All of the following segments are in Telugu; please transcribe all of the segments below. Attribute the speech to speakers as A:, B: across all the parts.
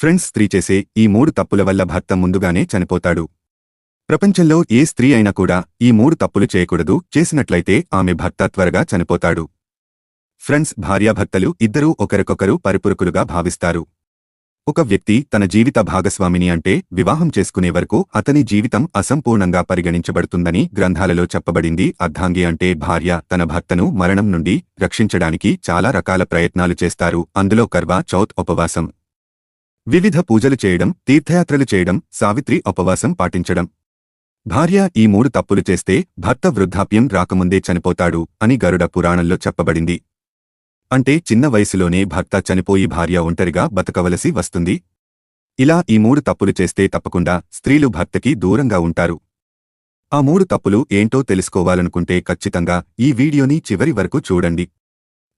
A: ఫ్రెండ్స్ స్త్రీ చేసే ఈ మూడు తప్పుల వల్ల భర్త ముందుగానే చనిపోతాడు. ప్రపంచంలో ఏ స్త్రీ అయినా కూడా ఈ మూడు తప్పులు చేయకూడదు. చేసినట్లయితే ఆమె భర్త త్వరగా చనిపోతాడు. ఫ్రెండ్స్ భార్యాభర్తలు ఇద్దరూ ఒకరికొకరు పరిపురుకులుగా భావిస్తారు. ఒక వ్యక్తి తన జీవిత భాగస్వామిని అంటే వివాహం చేసుకునే వరకు అతని జీవితం అసంపూర్ణంగా పరిగణించబడుతుందని గ్రంథాలలో చెప్పబడింది. అర్ధాంగి అంటే భార్య తన భర్తను మరణం నుండి రక్షించడానికి చాలా రకాల ప్రయత్నాలు చేస్తారు. అందులో కర్వా చౌత్ ఉపవాసం. వివిధ పూజలు చేయడం తీర్థయాత్రలు చేయడం సావిత్రి ఉపవాసం పాటించడం. భార్య ఈ మూడు తప్పులు చేస్తే భర్త వృద్ధాప్యం రాకముందే చనిపోతాడు అని గరుడ పురాణంలో చెప్పబడింది. అంటే చిన్న వయసులోనే భర్త చనిపోయి భార్య ఒంటరిగా బతకవలసి వస్తుంది. ఇలా ఈ మూడు తప్పులు చేస్తే తప్పకుండా స్త్రీలు భర్తకి దూరంగా ఉంటారు. ఆ మూడు తప్పులు ఏంటో తెలుసుకోవాలనుకుంటే ఖచ్చితంగా ఈ వీడియోని చివరి వరకు చూడండి.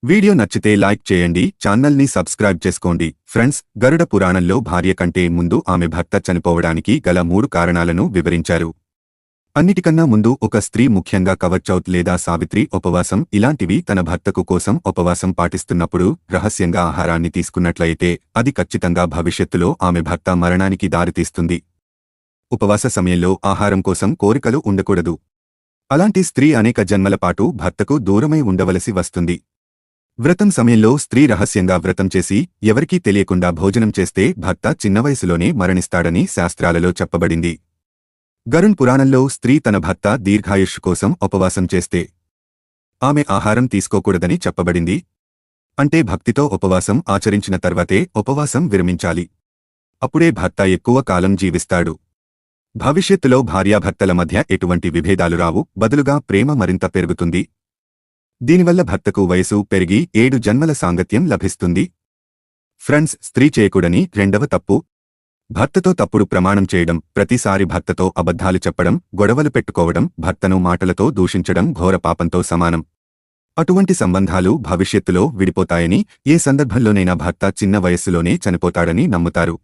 A: వీడియో నచ్చితే లైక్ చేయండి ఛానల్ని సబ్స్క్రైబ్ చేసుకోండి. ఫ్రెండ్స్ గరుడ పురాణంలో భార్య కంటే ముందు ఆమె భర్త చనిపోవడానికి గల మూడు కారణాలను వివరించారు. అన్నిటికన్నా ముందు ఒక స్త్రీ ముఖ్యంగా కవర్చౌత్ లేదా సావిత్రి ఉపవాసం ఇలాంటివి తన భర్తకు కోసం ఉపవాసం పాటిస్తున్నప్పుడు రహస్యంగా ఆహారాన్ని తీసుకున్నట్లయితే అది ఖచ్చితంగా భవిష్యత్తులో ఆమె భర్త మరణానికి దారితీస్తుంది. ఉపవాస సమయంలో ఆహారం కోసం కోరికలు ఉండకూడదు. అలాంటి స్త్రీ అనేక జన్మల పాటు భర్తకు దూరమై ఉండవలసి వస్తుంది. వ్రతం సమయంలో స్త్రీ రహస్యంగా వ్రతం చేసి ఎవరికీ తెలియకుండా భోజనం చేస్తే భర్త చిన్న వయసులోనే మరణిస్తాడని శాస్త్రాలలో చెప్పబడింది. గరుణ్ పురాణంలో స్త్రీ తన భర్త దీర్ఘాయుష్ కోసం ఉపవాసం చేస్తే ఆమె ఆహారం తీసుకోకూడదని చెప్పబడింది. అంటే భక్తితో ఉపవాసం ఆచరించిన తర్వాతే ఉపవాసం విరమించాలి. అప్పుడే భర్త ఎక్కువ కాలం జీవిస్తాడు. భవిష్యత్తులో భార్యాభర్తల మధ్య ఎటువంటి విభేదాలు రావు. బదులుగా ప్రేమ మరింత పెరుగుతుంది. దీనివల్ల భర్తకు వయసు పెరిగి ఏడు జన్మల సాంగత్యం లభిస్తుంది. ఫ్రెండ్స్ స్త్రీ చేయకూడని రెండవ తప్పు. భర్తతో తప్పుడు ప్రమాణం చేయడం ప్రతిసారి భర్తతో అబద్ధాలు చెప్పడం గొడవలు పెట్టుకోవడం భర్తను మాటలతో దూషించడం ఘోర పాపంతో సమానం. అటువంటి సంబంధాలు భవిష్యత్తులో విడిపోతాయని ఏ సందర్భంలోనైనా భర్త చిన్న వయస్సులోనే చనిపోతాడని నమ్ముతారు.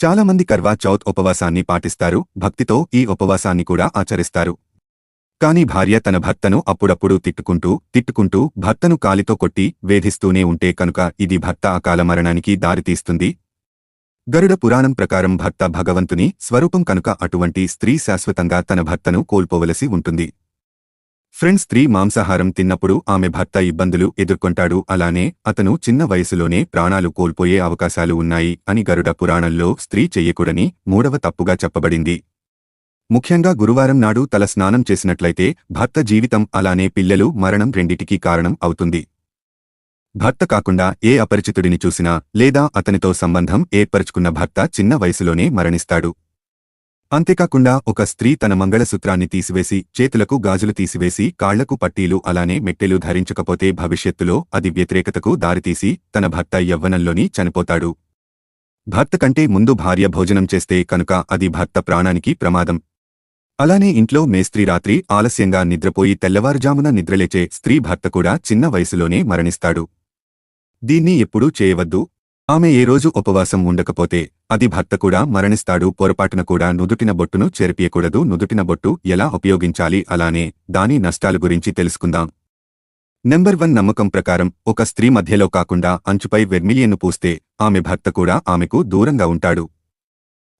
A: చాలామంది కర్వా చౌత్ ఉపవాసాన్ని పాటిస్తారు భక్తితో ఈ ఉపవాసాన్ని కూడా ఆచరిస్తారు. కాని భార్య తన భర్తను అప్పుడప్పుడు తిట్టుకుంటూ తిట్టుకుంటూ భర్తను కాలితో కొట్టి వేధిస్తూనే ఉంటే కనుక ఇది భర్త అకాల మరణానికి దారితీస్తుంది. గరుడ పురాణం ప్రకారం భర్త భగవంతుని స్వరూపం కనుక అటువంటి స్త్రీ శాశ్వతంగా తన భర్తను కోల్పోవలసి ఉంటుంది. ఫ్రెండ్ స్త్రీ మాంసాహారం తిన్నప్పుడు ఆమె భర్త ఇబ్బందులు ఎదుర్కొంటాడు. అలానే అతను చిన్న వయసులోనే ప్రాణాలు కోల్పోయే అవకాశాలు ఉన్నాయి అని గరుడ పురాణంలో స్త్రీ చెయ్యకూడని మూడవ తప్పుగా చెప్పబడింది. ముఖ్యంగా గురువారం నాడు తల స్నానం చేసినట్లయితే భర్త జీవితం అలానే పిల్లలు మరణం రెండిటికీ కారణం అవుతుంది. భర్త కాకుండా ఏ అపరిచితుడిని చూసినా లేదా అతనితో సంబంధం ఏర్పరచుకున్న భర్త చిన్న వయసులోనే మరణిస్తాడు. అంతేకాకుండా ఒక స్త్రీ తన మంగళసూత్రాన్ని తీసివేసి చేతులకు గాజులు తీసివేసి కాళ్ళకు పట్టీలు అలానే మెట్టెలు ధరించకపోతే భవిష్యత్తులో అది వ్యతిరేకతకు దారితీసి తన భర్త యవ్వనంలోని చనిపోతాడు. భర్త కంటే ముందు భార్య భోజనం చేస్తే కనుక అది భర్త ప్రాణానికి ప్రమాదం. అలానే ఇంట్లో మేస్త్రీ రాత్రి ఆలస్యంగా నిద్రపోయి తెల్లవారుజామున నిద్రలేచే స్త్రీ భర్త కూడా చిన్న వయసులోనే మరణిస్తాడు. దీన్ని ఎప్పుడూ చేయవద్దు. ఆమె ఏ రోజు ఉపవాసం ఉండకపోతే అది భర్త కూడా మరణిస్తాడు. పొరపాటున కూడా నుదుటిన బొట్టును చెరిపియకూడదు. నుదుటిన బొట్టు ఎలా ఉపయోగించాలి అలానే దాని నష్టాల గురించి తెలుసుకుందాం. నెంబర్ వన్ నమ్మకం ప్రకారం ఒక స్త్రీ మధ్యలో కాకుండా అంచుపై వెర్మిలియన్ను పూస్తే ఆమె భర్త కూడా ఆమెకు దూరంగా ఉంటాడు.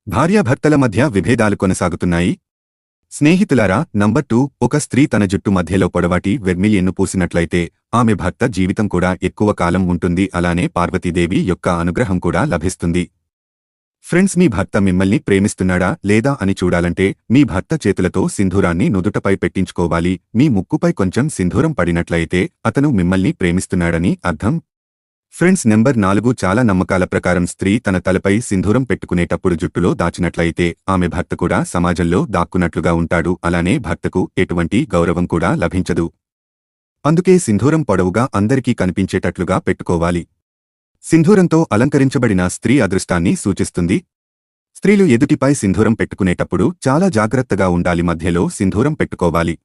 A: భార్యాభర్తల మధ్య విభేదాలు కొనసాగుతున్నాయి. స్నేహితులారా నంబర్ టూ ఒక స్త్రీ తన జుట్టు మధ్యలో పొడవాటి వెర్మిలియన్ను పూసినట్లయితే ఆమె భర్త జీవితం కూడా ఎక్కువ కాలం ఉంటుంది అలానే పార్వతీదేవి యొక్క అనుగ్రహం కూడా లభిస్తుంది. ఫ్రెండ్స్ మీ భర్త మిమ్మల్ని ప్రేమిస్తున్నాడా లేదా అని చూడాలంటే మీ భర్త చేతులతో సింధూరాన్ని నుదుటపై పెట్టించుకోవాలి. మీ ముక్కుపై కొంచెం సింధూరం పడినట్లయితే అతను మిమ్మల్ని ప్రేమిస్తున్నాడని అర్థం ఫ్రెండ్స్ నెంబర్ నాలుగు చాలా నమ్మకాల ప్రకారం స్త్రీ తన తలపై సింధూరం పెట్టుకునేటప్పుడు జుట్టులో దాచినట్లయితే ఆమె భర్త కూడా సమాజంలో దాక్కున్నట్లుగా ఉంటాడు. అలానే భర్తకు ఎటువంటి గౌరవం కూడా లభించదు. అందుకే సింధూరం పొడవుగా అందరికీ కనిపించేటట్లుగా పెట్టుకోవాలి. సింధూరంతో అలంకరించబడిన స్త్రీ అదృష్టాన్ని సూచిస్తుంది. స్త్రీలు ఎదుటిపై సింధూరం పెట్టుకునేటప్పుడు చాలా జాగ్రత్తగా ఉండాలి. మధ్యలో సింధూరం పెట్టుకోవాలి.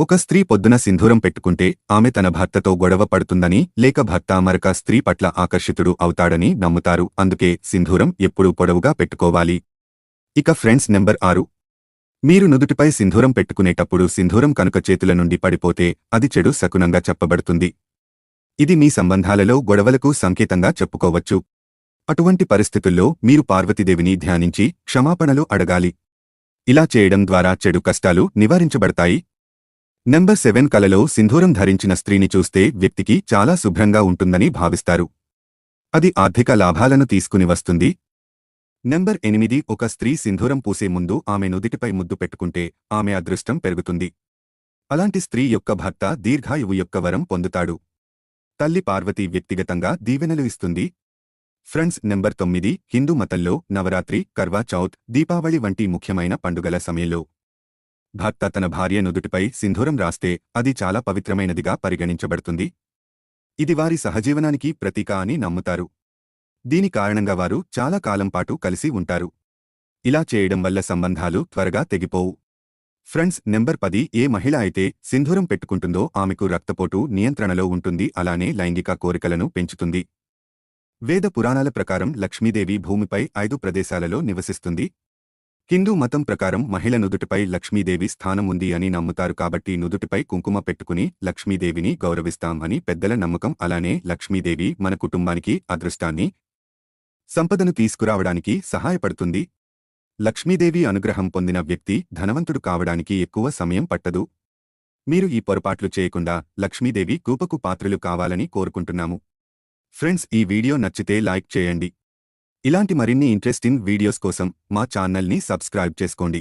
A: ఒక స్త్రీ పొద్దున సింధూరం పెట్టుకుంటే ఆమె తన భర్తతో గొడవ పడుతుందని లేక భర్త మరొక స్త్రీ పట్ల ఆకర్షితుడు అవుతాడని నమ్ముతారు. అందుకే సింధూరం ఎప్పుడూ పొడవుగా పెట్టుకోవాలి. ఇక ఫ్రెండ్స్ నెంబర్ ఆరు. మీరు నుదుటిపై సింధూరం పెట్టుకునేటప్పుడు సింధూరం కనుక చేతుల నుండి పడిపోతే అది చెడు శకునంగా చెప్పబడుతుంది. ఇది మీ సంబంధాలలో గొడవలకు సంకేతంగా చెప్పుకోవచ్చు. అటువంటి పరిస్థితుల్లో మీరు పార్వతీదేవిని ధ్యానించి క్షమాపణలు అడగాలి. ఇలా చేయడం ద్వారా చెడు కష్టాలు నివారించబడతాయి. నెంబర్ సెవెన్ కలలో సింధూరం ధరించిన స్త్రీని చూస్తే వ్యక్తికి చాలా శుభ్రంగా ఉంటుందని భావిస్తారు. అది ఆర్థిక లాభాలను తీసుకుని వస్తుంది. నెంబర్ ఎనిమిది ఒక స్త్రీ సింధూరం పూసే ముందు ఆమె నుదిటిపై ముద్దు పెట్టుకుంటే ఆమె అదృష్టం పెరుగుతుంది. అలాంటి స్త్రీ యొక్క భర్త దీర్ఘాయువు యొక్క వరం పొందుతాడు. తల్లి పార్వతి వ్యక్తిగతంగా దీవెనలు ఇస్తుంది. ఫ్రెండ్స్ నెంబర్ తొమ్మిది హిందూ మతంలో నవరాత్రి కర్వా చౌత్ దీపావళి వంటి ముఖ్యమైన పండుగల సమయంలో భర్త తన భార్య నుదుటిపై సింధూరం రాస్తే అది చాలా పవిత్రమైనదిగా పరిగణించబడుతుంది. ఇది వారి సహజీవనానికి ప్రతీక అని నమ్ముతారు. దీని కారణంగా వారు చాలా కాలం పాటు కలిసి ఉంటారు. ఇలా చేయడం వల్ల సంబంధాలు త్వరగా తెగిపోవు. ఫ్రెండ్స్ నెంబర్ పది ఏ మహిళ అయితే సింధూరం పెట్టుకుంటుందో ఆమెకు రక్తపోటు నియంత్రణలో ఉంటుంది అలానే లైంగిక కోరికలను పెంచుతుంది. వేద పురాణాల ప్రకారం లక్ష్మీదేవి భూమిపై ఐదు ప్రదేశాలలో నివసిస్తుంది. హిందూ మతం ప్రకారం మహిళ నుదుటిపై లక్ష్మీదేవి స్థానం ఉంది అని నమ్ముతారు కాబట్టి నుదుటిపై కుంకుమ పెట్టుకుని లక్ష్మీదేవిని గౌరవిస్తాం అని పెద్దల నమ్మకం. అలానే లక్ష్మీదేవి మన కుటుంబానికి అదృష్టాన్ని సంపదను తీసుకురావడానికి సహాయపడుతుంది. లక్ష్మీదేవి అనుగ్రహం పొందిన వ్యక్తి ధనవంతుడు కావడానికి ఎక్కువ సమయం పట్టదు. మీరు ఈ పొరపాట్లు చేయకుండా లక్ష్మీదేవి కూపకు పాత్రలు కావాలని కోరుకుంటున్నాము. ఫ్రెండ్స్ ఈ వీడియో నచ్చితే లైక్ చేయండి. ఇలాంటి మరిన్ని ఇంట్రెస్టింగ్ వీడియోస్ కోసం మా ఛానల్ని సబ్స్క్రైబ్ చేసుకోండి.